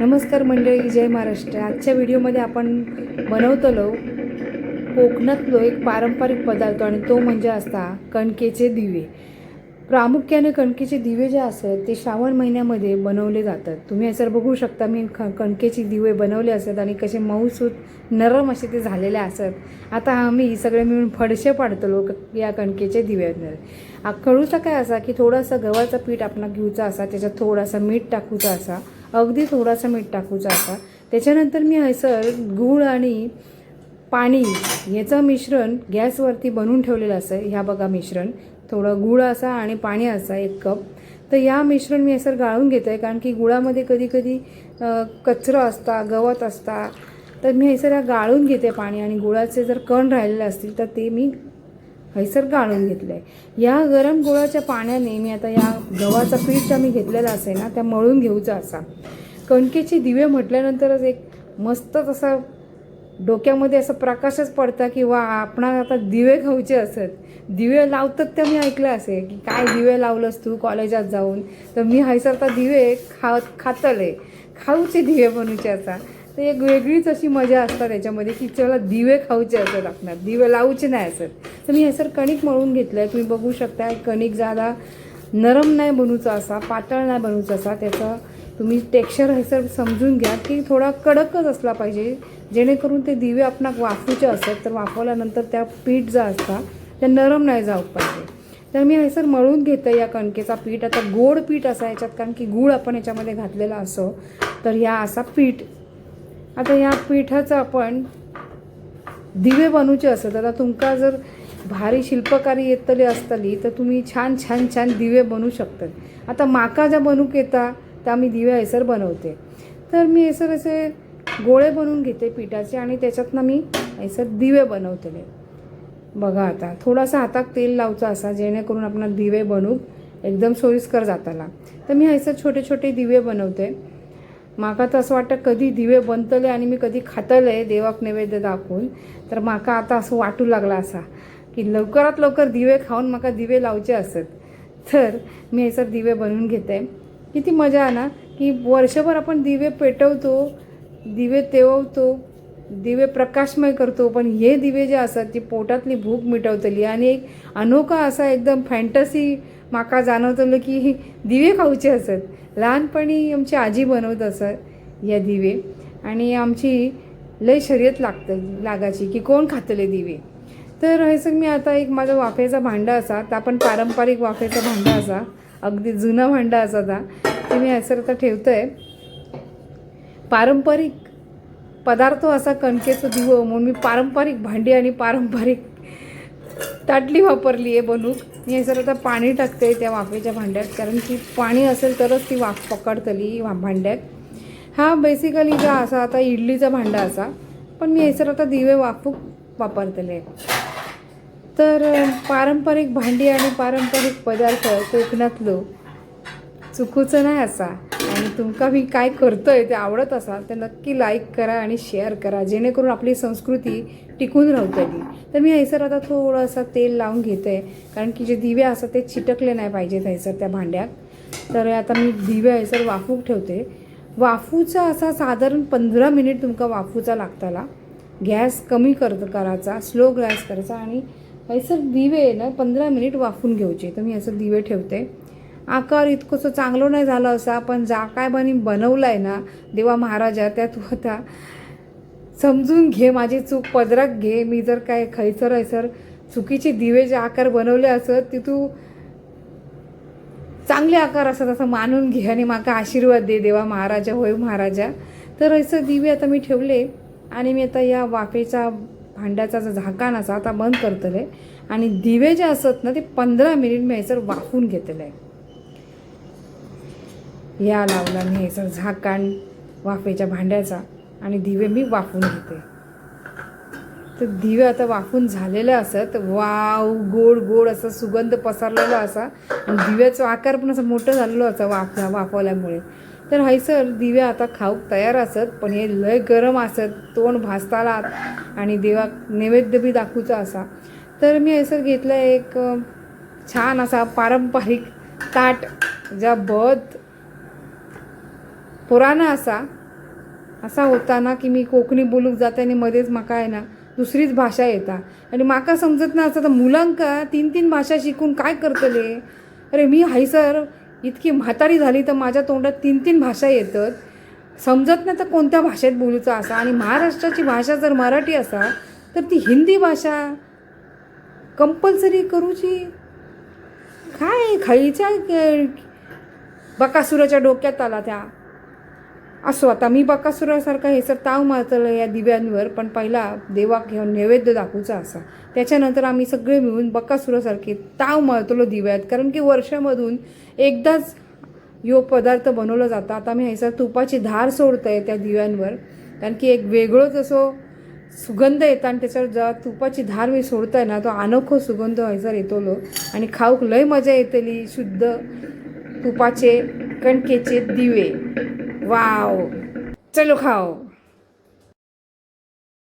नमस्कार मंडळी जय महाराष्ट्र. आजच्या व्हिडिओमध्ये आपण बनवतलो कोकणातलो एक पारंपरिक पदार्थ आणि तो म्हणजे असता कणकेचे दिवे. प्रामुख्याने कणकेचे दिवे जे असतात ते श्रावण महिन्यामध्ये बनवले जातात. तुम्ही असं बघू शकता मी ख कणकेचे दिवे बनवले असतात आणि कसे मऊसूत नरम असे ते झालेले असत आता आम्ही सगळे मिळून फडशे पाडतलो क- या कणकेचे दिव्यांवर. खळूचा कळूचा काय असा की थोडासा गव्हाचा पीठ आपण घेऊचा असा त्याच्यात थोडासा मीठ टाकूचा असा अगदी थोडासा मीठ टाकूचा आता. त्याच्यानंतर मी हयसर गूळ आणि पाणी याचं मिश्रण गॅसवरती बनवून ठेवलेलं असं ह्या बघा मिश्रण. थोडं गूळ असा आणि पाणी असा एक कप. तर या मिश्रण मी असं गाळून घेत आहे कारण की गुळामध्ये कधी कधी असता गवत असता. तर मी हे सर गाळून घेते पाणी आणि गुळाचे जर कण राहिलेले असतील तर ते मी हैसर गाळून घेतलं आहे या गरम गुळाच्या पाण्याने मी आता या गव्हाचा पीठ ज्या मी घेतलेला असे ना त्या मळून घेऊचा असा. कणकेचे दिवे म्हटल्यानंतरच एक मस्त तसा डोक्यामध्ये असं प्रकाशच पडता की वा आपण आता दिवे खाऊचे असत. दिवे लावतात ते मी ऐकलं असे की काय दिवे लावलंस तू कॉलेजात जाऊन? तर मी हैसर आता दिवे खा खातले. खाऊचे दिवे बनूचे असा. तर एक वेगळीच अशी मजा असतात त्याच्यामध्ये की चला दिवे खाऊचे असं लागणार. दिवे लावूचे नाही असत तर मी सर कणिक मळून घेतलं आहे तुम्ही बघू शकता कणिक जादा नरम नाही बनवूचा असा पातळ नाही बनवूचा असा. त्याचा तुम्ही टेक्स्चर हैसर समजून घ्या की थोडा कडकच असला पाहिजे. जेणेकरून ते दिवे आपणाक वाफूचे असत तर वाफवल्यानंतर त्या पीठ जा असता त्या नरम नाही जाऊ पाहिजे. तर मी सर मळून घेते या कणकेचा पीठ. आता गोड पीठ असा याच्यात कारण की गूळ आपण याच्यामध्ये घातलेला असो तर ह्या असा पीठ आता या पिठाचं आपण दिवे बनवचे असत आता तुमका जर भारी शिल्पकारी येतली असतली तर तुम्ही छान छान छान दिवे बनवू शकतात आता माका ज्या बनवूक येता त्या मी दिवे हैसर बनवते. तर मी हैसर असे गोळे बनवून घेते पिठाचे आणि त्याच्यातनं मी हैसर दिवे बनवतले. बघा आता थोडासा हातात तेल लावचा असा जेणेकरून आपण दिवे बनवूक एकदम सोयीस्कर जाताला. तर मी हैसर छोटे छोटे दिवे बनवते. माका तर असं वाटतं कधी दिवे बनतले आणि मी कधी खातले देवाक नैवेद्य दाखवून. तर माका आता असं वाटू लागला असा की लवकरात लवकर दिवे खाऊन माका दिवे लावचे असत. तर मी हे सर दिवे बनवून घेते. किती मजा आहे ना की वर्षभर आपण दिवे पेटवतो दिवे तेववतो दिवे प्रकाशमय करतो पण हे दिवे जे असतात ती पोटातली भूक मिटवतली. आणि एक अनोखा असा एकदम फॅन्टसी माका जाणवतलं की दिवे खाऊचे असत. लहानपणी आमची आजी बनवत असत या दिवे. आणि आमची लय शर्यत लागतं लागायची की कोण खातले दिवे. तर हे मी आता एक माझा वाफेचा भांडा असा तर आपण पारंपरिक वाफेचा भांडा असा अगदी जुना भांडा असा ता ते मी असं आता ठेवतो आहे पारंपरिक पदार्थ असा कणकेचं दिवं म्हणून मी पारंपरिक भांडी आणि पारंपरिक ताटली वापरली आहे बनूक मी हे सर आता पाणी टाकते त्या वाफेच्या भांड्यात कारण की पाणी असेल तरच ती वाफ पकडतली वा भांड्यात. हा बेसिकली जो असा आता इडलीचा भांडा असा पण मी सर आता दिवे वाफूक वापरतले. तर पारंपरिक भांडी आणि पारंपरिक पदार्थ कोकणातलं चुकूचं नाही असा. आणि तुमका मी काय करतोय ते आवडत असाल तर नक्की लाईक करा आणि शेअर करा. जेणेकरून आपली संस्कृती टिकून राहतली. तर मी हैसर आता थोडंसं तेल लावून घेते. कारण की जे दिवे असतात ते चिटकले नाही पाहिजेत हैसर त्या भांड्यात. तर आता मी दिवे हैसर वाफूक ठेवते. वाफूचा असा साधारण पंधरा मिनिट तुमका वाफूचा लागताला. गॅस कमी कर करायचा स्लो गॅस करायचा आणि हैसर दिवे ना पंधरा मिनिट वाफून घ्यायचे तर मी असं दिवे ठेवते. आकार इतकंसं चांगलं नाही झालं असा. पण जा काय बनी बनवलं आहे ना देवा महाराजा त्यात होता. समजून घे माझी चूक पदराक घे. मी जर काय खैसर हैसर चुकीचे दिवे जे आकार बनवले असत ती तू चांगले आकार असत असं मानून घे आणि माका आशीर्वाद दे देवा महाराजा होय महाराजा. तर असं दिवे आता मी ठेवले आणि मी आता या वाफेचा भांड्याचा जो झाकण असा आता बंद करतले. आणि दिवे जे असत ना ते पंधरा मिनिट मी ह्याचं वाफून घेतले या लावला मी ह्याचं झाकण वाफेच्या भांड्याचा आणि दिवे मी वाफून घेते. तर दिवे आता वाफून झालेलं असत. वाव गोड गोड असं सुगंध पसरलेला असा. आणि दिव्याचा आकार पण असं मोठं झालेलो असा वाफ वाफवल्यामुळे. तर हैसर दिवे आता खाऊक तयार असत पण हे लय गरम असत. तोंड भासताला आणि देवाक नैवेद्य बी दाखवचा असा. तर मी हैसर घेतलं एक छान असा पारंपरिक ताट ज्या बद पुराणा असा असा होता ना की मी कोंकणी बोलूंक जाता आनी मध्येच म्हाका आहे ना दुसरीच भाशा येता. आणि म्हाका समजत ना असं मुलांका तीन तीन भाषा शिकून काय करतले? अरे मी हायसर इतकी म्हातारी झाली तर माझ्या तोंडात तीन तीन भाषा येतात. समजत नाही तर कोणत्या भाषेत बोलूचं असा? आणि महाराष्ट्राची भाषा जर मराठी असा तर ती हिंदी भाषा कंपल्सरी करूची. काय? खायच्या बकासुराच्या डोक्यात आला त्या. असो आता मी बकासुरासारखा हे सर ताव मारतलं या दिव्यांवर पण पहिला देवाक घेऊन नैवेद्य दाखवूचा असा. त्याच्यानंतर आम्ही सगळे मिळून बकासुरासारखे ताव मारतलो दिव्यात कारण की वर्षामधून एकदाच यो पदार्थ बनवला जाता. आता मी हैसर तुपाची धार सोडतंय त्या दिव्यांवर कारण की एक वेगळंच असो सुगंध येता आणि त्याच्यावर जेव्हा तुपाची धार मी सोडताय ना तो अनोखो सुगंध हैसर येतलो. आणि खाऊक लय मजा येतली शुद्ध तुपाचे कणकेचे दिवे. वाव चलो खाओ